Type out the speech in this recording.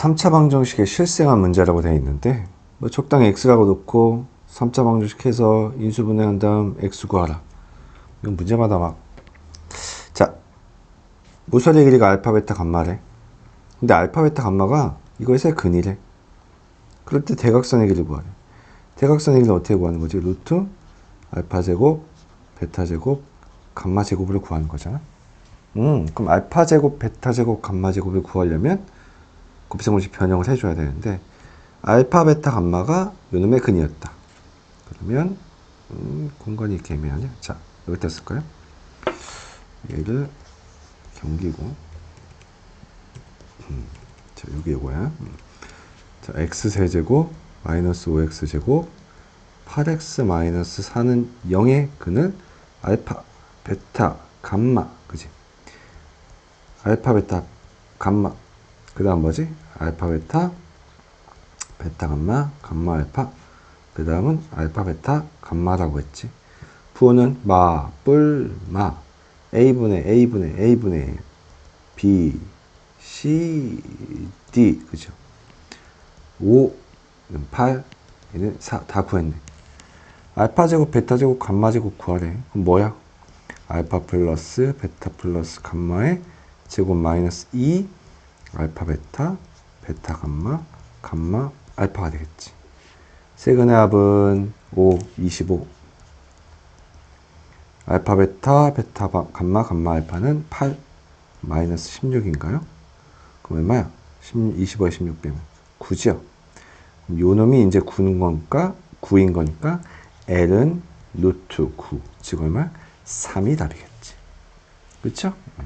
3차 방정식의 실생활 문제라고 되어 있는데 뭐 적당히 x라고 놓고 3차 방정식 해서 인수분해한 다음 x 구하라. 이건 문제마다 막 자, 모서리 길이가 알파, 베타, 감마래. 근데 알파, 베타, 감마가 이거에서의 근이래. 그럴 때 대각선의 길이 구하래. 대각선의 길이는 어떻게 구하는 거지? 루트 알파 제곱, 베타 제곱, 감마 제곱을 구하는 거잖아. 음, 그럼 알파 제곱, 베타 제곱, 감마 제곱을 구하려면 곱셈공식 변형을 해줘야 되는데 알파, 베타, 감마가 요놈의 근이었다. 그러면 음, 공간이 이렇게 애매하냐? 자, 여기다 쓸까요? 얘를 경기고 음, 자, 여기 이거야. 음. 자, x 세제곱 마이너스 5x 제곱 8x 마이너스 4는 0의 근을 알파, 베타, 감마, 그지? 알파, 베타, 감마. 그 다음 뭐지? 알파, 베타, 베타, 감마, 감마, 알파. 그 다음은 알파, 베타, 감마라고 했지. 부호는 마, 뿔, 마. A분의 A분의 A분의 B, C, D. 그죠? 5, 8, 얘는 4. 다 구했네. 알파 제곱, 베타 제곱, 감마 제곱 구하래. 그럼 뭐야? 알파 플러스 베타 플러스 감마의 제곱 마이너스 2 알파 베타 베타 감마 감마 알파가 되겠지. 세근의 합은 5, 25. 알파 베타 베타 바- 감마 감마 알파는 8 마이너스 16인가요? 그럼 얼마야? 10, 25에 16 빼면 9죠. 그럼 요 놈이 이제 9는 거니까 9인 거니까 L은 루트 9 즉 얼마? 3이 답이겠지. 그렇죠? 음.